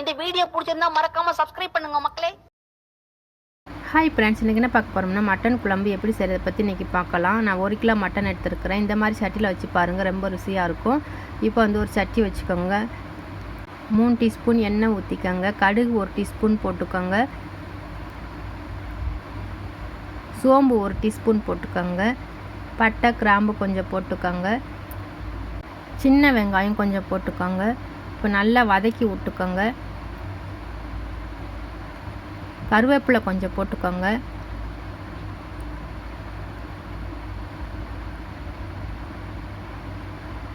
இந்த வீடியோ பிடிச்சிருந்தா மறக்காம சப்ஸ்கிரைப் பண்ணுங்க மக்களே. ஹாய் ஃப்ரெண்ட்ஸ் இன்றைக்கி என்ன பார்க்க போகிறோம்னா மட்டன் குழம்பு எப்படி செய்கிறத பற்றி இன்றைக்கி பார்க்கலாம். நான் ஒரு கிலோ மட்டன் எடுத்துருக்கிறேன். இந்த மாதிரி சட்டியில் வச்சு பாருங்கள் ரொம்ப ருசியாக இருக்கும். இப்போ வந்து ஒரு சட்டி வச்சுக்கோங்க. மூணு டீஸ்பூன் எண்ணெய் ஊற்றிக்கோங்க கடுகு ஒரு டீஸ்பூன் போட்டுக்கோங்க. சோம்பு ஒரு டீஸ்பூன் போட்டுக்கோங்க. பட்டை கிராம்பு கொஞ்சம் போட்டுக்கோங்க. சின்ன வெங்காயம் கொஞ்சம் போட்டுக்கோங்க. இப்போ நல்லா வதக்கி விட்டுக்கோங்க. கருவேப்பிலை கொஞ்சம் போட்டுக்கோங்க.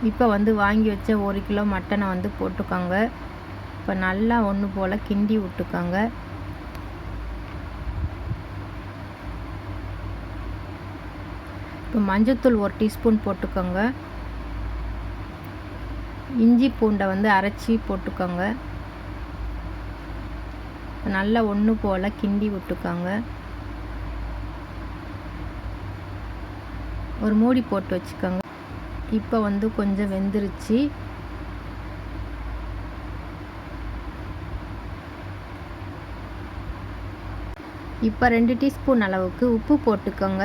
இப்போ வந்து வாங்கி வச்ச ஒரு கிலோ மட்டனை வந்து போட்டுக்கோங்க. இப்போ நல்லா ஒன்று போல் கிண்டி விட்டுக்கோங்க. இப்போ மஞ்சத்தூள் ஒரு டீஸ்பூன் போட்டுக்கோங்க. இஞ்சி பூண்டை வந்து அரைச்சி போட்டுக்கோங்க. நல்லா ஒன்று போல் கிண்டி விட்டுக்கோங்க. ஒரு மூடி போட்டு வச்சுக்கோங்க. இப்போ வந்து கொஞ்சம் வெந்துருச்சு. இப்போ ரெண்டு டீஸ்பூன் அளவுக்கு உப்பு போட்டுக்கோங்க.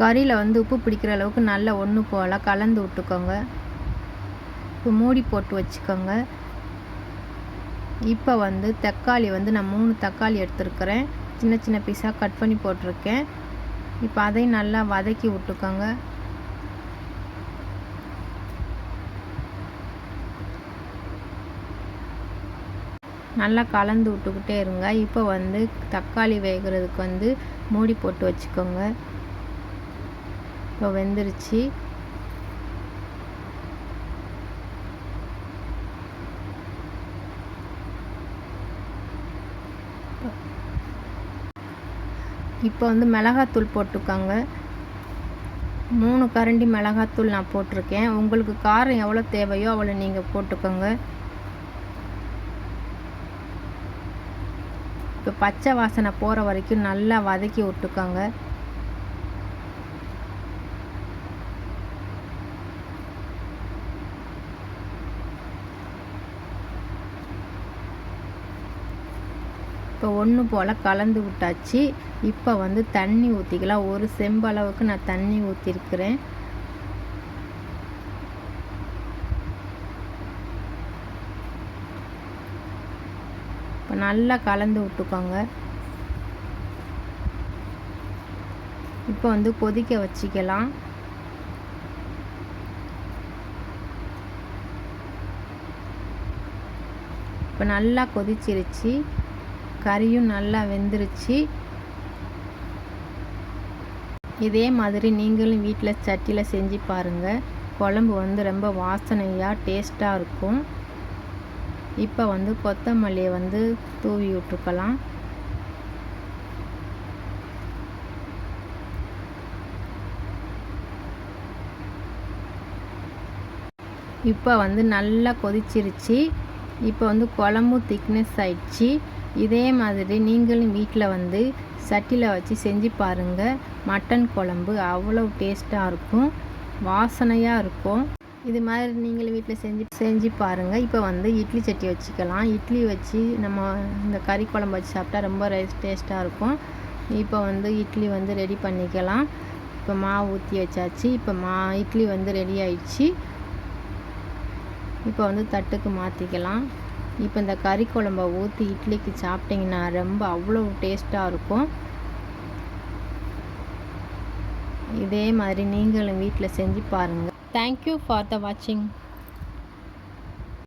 கறியில் வந்து உப்பு பிடிக்கிற அளவுக்கு நல்லா ஒன்று போல் கலந்து விட்டுக்கோங்க. இப்போ மூடி போட்டு வச்சுக்கோங்க. இப்போ வந்து தக்காளி வந்து நான் மூணு தக்காளி எடுத்துருக்கிறேன். சின்ன சின்ன பீஸாக கட் பண்ணி போட்டிருக்கேன். இப்போ அதையும் நல்லா வதக்கி விட்டுக்கோங்க. நல்லா கலந்து விட்டுக்கிட்டே இருங்க. இப்போ வந்து தக்காளி வேகிறதுக்கு வந்து மூடி போட்டு வச்சுக்கோங்க. இப்போ வெந்துருச்சு. இப்போ வந்து மிளகாத்தூள் போட்டுக்கோங்க. மூணு கரண்டி மிளகாத்தூள் நான் போட்டிருக்கேன். உங்களுக்கு காரம் எவ்வளோ தேவையோ அவ்வளோ நீங்கள் போட்டுக்கோங்க. இப்போ பச்சை வாசனை போகிற வரைக்கும் நல்லா வதக்கி விட்டுக்கோங்க. இப்போ ஒன்று போல் கலந்து விட்டாச்சு. இப்போ வந்து தண்ணி ஊற்றிக்கலாம் ஒரு செம்பளவுக்கு நான் தண்ணி ஊற்றிருக்கிறேன் இப்போ நல்லா கலந்து விட்டுக்கோங்க. இப்போ வந்து கொதிக்க வச்சுக்கலாம். இப்போ நல்லா கொதிச்சிருச்சு. கறியும் நல்லா வெந்துருச்சு. இதே மாதிரி நீங்களும் வீட்டில் சட்டியில் செஞ்சு பாருங்கள் குழம்பு வந்து ரொம்ப வாசனையாக டேஸ்ட்டாக இருக்கும். இப்போ வந்து கொத்தமல்லியை வந்து தூவி விட்டுருக்கலாம் இப்போ வந்து நல்லா கொதிச்சிருச்சு. இப்போ வந்து குழம்பும் திக்னஸ் ஆயிடுச்சு. இதே மாதிரி நீங்களும் வீட்டில் வந்து சட்டியில் வச்சு செஞ்சு பாருங்கள் மட்டன் குழம்பு அவ்வளோ டேஸ்ட்டாக இருக்கும். வாசனையாக இருக்கும். இது மாதிரி நீங்களும் வீட்டில் செஞ்சு செஞ்சு பாருங்கள் இப்போ வந்து இட்லி சட்டி வச்சுக்கலாம். இட்லி வச்சு நம்ம இந்த கறி குழம்பு வச்சு சாப்பிட்டா ரொம்ப டேஸ்ட்டாக இருக்கும். இப்போ வந்து இட்லி வந்து ரெடி பண்ணிக்கலாம். இப்போ மாவு ஊற்றி வச்சாச்சு. இப்போ மா இட்லி வந்து ரெடி ஆயிடுச்சு. இப்போ வந்து தட்டுக்கு மாற்றிக்கலாம் இப்போ இந்த கறி குழம்ப ஊற்றி இட்லிக்கு சாப்பிட்டிங்கன்னா ரொம்ப அவ்வளோ டேஸ்ட்டாக இருக்கும். இதே மாதிரி நீங்களும் வீட்டில் செஞ்சு பாருங்கள் தேங்க்யூ ஃபார் த வாட்சிங்